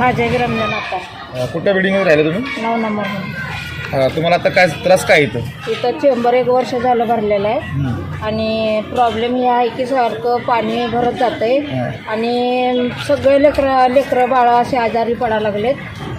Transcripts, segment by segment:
खाजे रमजान आता. अ, कुठल्या बिल्डिंगमध्ये राहिले तुम्ही? नऊ नंबर अ, तुम्हाला आता काय त्रास काय इथं? इथं चेंबर एक वर्ष झालं भरलेलं आहे. आणि प्रॉब्लेम हे आहे की सारखं पाणी भरत जातंय. आणि सगळे लेकरं लेकरं बाळं असे आजारी पडायला लागलेत.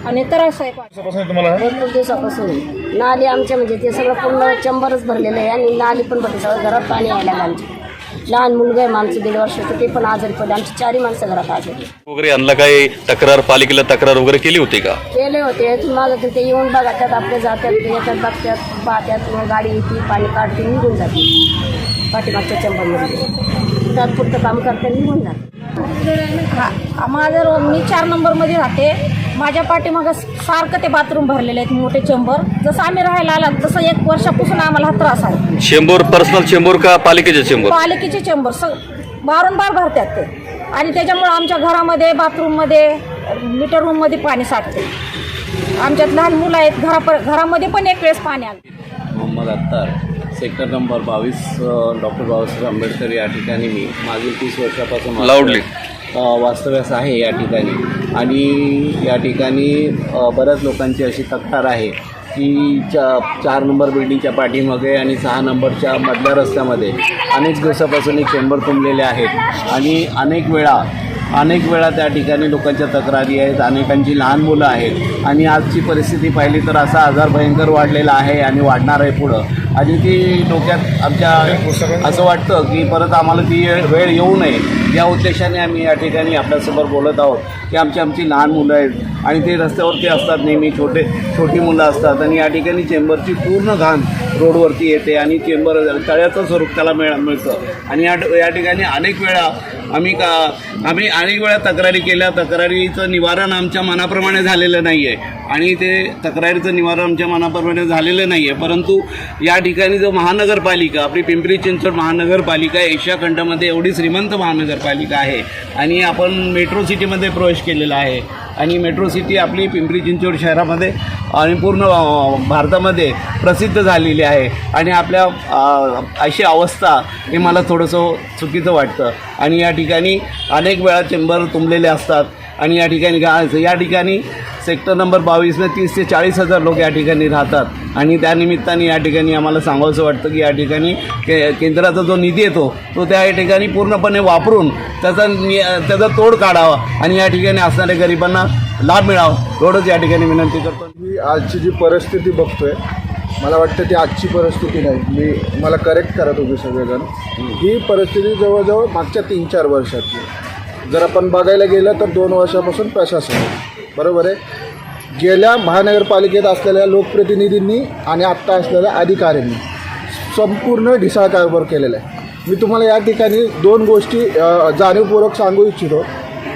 आणि त्रास आहे पाणी. दिवसापासून तुम्हाला? भरपूर दिवसापासून. नाली आमच्या म्हणजे ते सगळं पूर्ण चंबरच भरलेलं आहे आणि नाली पण भरली. सगळं घरात पाणी यायला लागलं आमच्या लहान मुलगा आहे आमचं दीड वर्षाचं ते पण आजारी पडले. आमची चारही माणसं घरात आजारी वगैरे यांना काही तक्रार पालिकेला तक्रार वगैरे केली होती का? केले होते. माझं ते येऊन बघतात आपले जातात ते येतात बघतात पाहतात मग गाडी येते पाणी काढते निघून जाते. पाठीमागच्या चंबरमध्ये तात्पुरतं काम करते निघून जाते. हा माझं मी चार नंबरमध्ये राहते. माझ्या पाठीमागं सारखं ते बाथरूम भरलेले आहेत मोठे चेंबर. जसं आम्ही राहायला आला तसं एक वर्षापासून आम्हाला हा त्रास आहे. चेंबूर पर्सनल चेंबूर का पालिकेचे चेंबूर? पालिकेचे चेंबर स वारंवार भरतात ते. आणि त्याच्यामुळं आमच्या घरामध्ये बाथरूममध्ये मीटर रूममध्ये पाणी साठते. आमच्यात लहान मुलं आहेत घराप घरामध्ये पण एक वेळेस पाणी आलं. मोहम्मद अत्तार सेक्टर नंबर बावीस डॉक्टर बाबासाहेब आंबेडकर या ठिकाणी मी. मागील तीस वर्षापासून. अ, वास्तव्यास आहे या ठिकाणी. आणि या ठिकाणी बऱ्याच लोकांची अशी तक्रार आहे की चा चार नंबर बिल्डिंगच्या पाठीमागे आणि सहा नंबरच्या मधल्या रस्त्यामध्ये अनेक दिवसापासून एक चेंबर तुंबलेले आहेत. आणि अनेक वेळा अनेक वेळा त्या ठिकाणी लोकांच्या तक्रारी आहेत अनेकांची लहान मुलं आहेत. आणि आजची परिस्थिती पाहिली तर असा आजार भयंकर वाढलेला आहे आणि वाढणार आहे पुढं. आणि ती डोक्यात आमच्या असं वाटतं की परत आम्हाला ती वेळ येऊ नये. या उद्देशाने आम्ही या ठिकाणी आपल्यासमोर बोलत आहोत की आमची आमची लहान मुलं आहेत आणि ते रस्त्यावरती असतात नेहमी छोटे छोटी मुलं असतात आणि या ठिकाणी चेंबरची पूर्ण घाण रोडवरती येते आणि चेंबर तळ्याचं स्वरूप त्याला मिळ मिळतं. आणि या या ठिकाणी अनेक वेळा आम्ही का आम्ही अनेक वेळा तक्रारी केल्या. तक्रारीचं निवारण आमच्या मनाप्रमाणे झालेलं नाही आहे आणि ते तक्रारीचं निवारण आमच्या मनाप्रमाणे झालेलं नाही आहे परंतु या ठिकाणी जो महानगरपालिका आपली पिंपरी चिंचवड महानगरपालिका एशिया खंडामध्ये एवढी श्रीमंत महानगरपालिका आहे आणि आपण मेट्रो सिटीमध्ये प्रवेश केलेला आहे. आणि मेट्रो सिटी आपली पिंपरी चिंचवड शहरामध्ये आणि पूर्ण भारतामध्ये प्रसिद्ध झालेली आहे. आणि आपल्या अशी अवस्था हे मला थोडंसं चुकीचं वाटतं. आणि या ठिकाणी अनेक वेळा चेंबर तुंबलेले असतात. आणि या ठिकाणी या ठिकाणी सेक्टर नंबर बावीसने तीस ते चाळीस हजार लोक या ठिकाणी राहतात. आणि त्यानिमित्ताने या ठिकाणी आम्हाला सांगावंसं वाटतं की या ठिकाणी के केंद्राचा जो निधी येतो तो त्या ठिकाणी पूर्णपणे वापरून त्याचा नि त्याचा तोड काढावा आणि या ठिकाणी असणाऱ्या गरिबांना लाभ मिळावा. एवढंच या ठिकाणी विनंती करतो. मी आजची जी परिस्थिती बघतोय मला वाटतं ती आजची परिस्थिती नाही. मी मला करेक्ट करत होते सगळेजण. ही परिस्थिती जवळजवळ मागच्या तीन चार वर्षातली. जर आपण बघायला गेलं तर दोन वर्षापासून प्रशासन बरोबर आहे? गेल्या महानगरपालिकेत असलेल्या लोकप्रतिनिधींनी आणि आत्ता असलेल्या अधिकाऱ्यांनी संपूर्ण ढिसाळ कारभार केलेला आहे. मी तुम्हाला या ठिकाणी दोन गोष्टी जाणीवपूर्वक सांगू इच्छितो.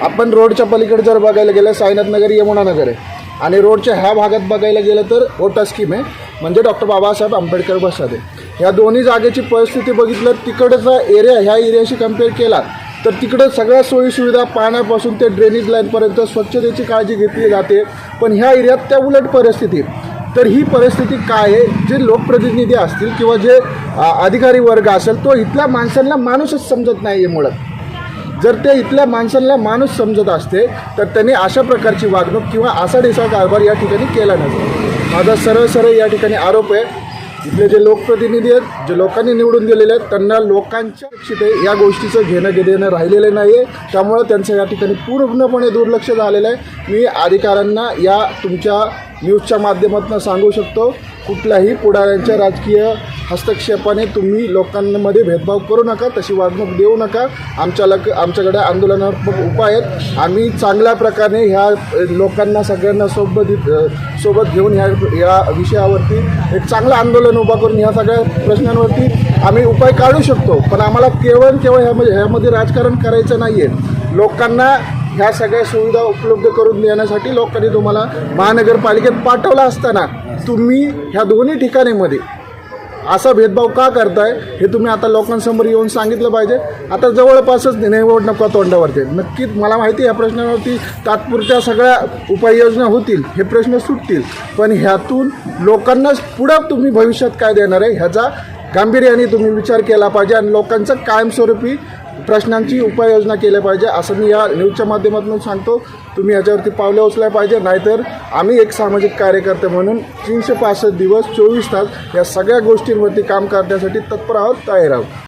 आपण रोडच्या पलीकडे जर बघायला गेलं साईनाथ नगर यमुना नगर आहे. आणि रोडच्या ह्या भागात बघायला गेलं तर ओटा स्कीम आहे. म्हणजे डॉक्टर बाबासाहेब आंबेडकर बसादे आहे. ह्या दोन्ही जागेची परिस्थिती बघितलं तिकडचा एरिया ह्या एरियाशी कंपेअर केला तर तिकडं सगळ्या सोयीसुविधा पाण्यापासून ते ड्रेनेज लाईनपर्यंत स्वच्छतेची काळजी घेतली जाते. पण ह्या एरियात त्या उलट परिस्थिती. तर ही परिस्थिती काय आहे? जे लोकप्रतिनिधी असतील किंवा जे अधिकारी वर्ग असेल तो इथल्या माणसांना माणूसच समजत नाही आहे मुळात. जर ते इथल्या माणसांना माणूस समजत असते तर त्यांनी अशा प्रकारची वागणूक किंवा असा कारभार या ठिकाणी केला नसतो. माझा सरळ सरळ या ठिकाणी आरोप आहे. इथले जे लोकप्रतिनिधी आहेत जे लोकांनी निवडून दिलेले आहेत त्यांना लोकांच्या अपेक्षित आहे या गोष्टीचं घेणं घेणं राहिलेलं नाही आहे त्यामुळं त्यांचं या ठिकाणी पूर्णपणे दुर्लक्ष झालेलं आहे. मी अधिकाऱ्यांना या तुमच्या न्यूजच्या माध्यमातून सांगू शकतो कुठल्याही पुढाऱ्यांच्या राजकीय हस्तक्षेपाने तुम्ही लोकांमध्ये भेदभाव करू नका तशी वागणूक देऊ नका. आमच्या लक आमच्याकडे आंदोलनात्मक उपाय आहेत. आम्ही चांगल्या प्रकारे ह्या लोकांना सगळ्यांना सोबत सोबत घेऊन ह्या या विषयावरती एक चांगलं आंदोलन उभा करून ह्या सगळ्या प्रश्नांवरती आम्ही उपाय काढू शकतो. पण आम्हाला केवळ केवळ ह्यामध्ये ह्यामध्ये राजकारण करायचं नाही आहे लोकांना ह्या सगळ्या सुविधा उपलब्ध करून देण्यासाठी लोकांनी तुम्हाला महानगरपालिकेत पाठवलं असताना तुम्ही ह्या दोन्ही ठिकाणीमध्ये असा भेदभाव का करताय हे तुम्ही आता लोकांसमोर येऊन सांगितलं पाहिजे. आता जवळपासच निवडणुका तोंडावरती नक्कीच मला माहिती आहे या प्रश्नावरती तात्पुरत्या सगळ्या उपाययोजना होतील हे प्रश्न सुटतील. पण ह्यातून लोकांनाच पुढं तुम्ही भविष्यात काय देणार आहे ह्याचा गांभीर्याने तुम्ही विचार केला पाहिजे आणि लोकांचं कायमस्वरूपी प्रश्नांची उपाययोजना केल्या पाहिजे असं मी या न्यूजच्या माध्यमातून सांगतो. तुम्ही याच्यावरती पावले उचलाय पाहिजे नाहीतर आम्ही एक सामाजिक कार्यकर्ते म्हणून तीनशे पासष्ट दिवस चोवीस तास या सगळ्या गोष्टींवरती काम करण्यासाठी तत्पर आहोत तयार आहोत.